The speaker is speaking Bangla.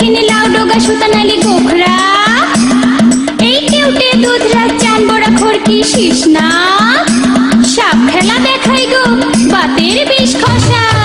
দক্ষিণে রোগা সুতা নালি গোখরা এই কেউটে দুধরা চান বড়া খড়কি শীষ না? সাপ খেলা দেখাই গো বাতের বিষ খসা।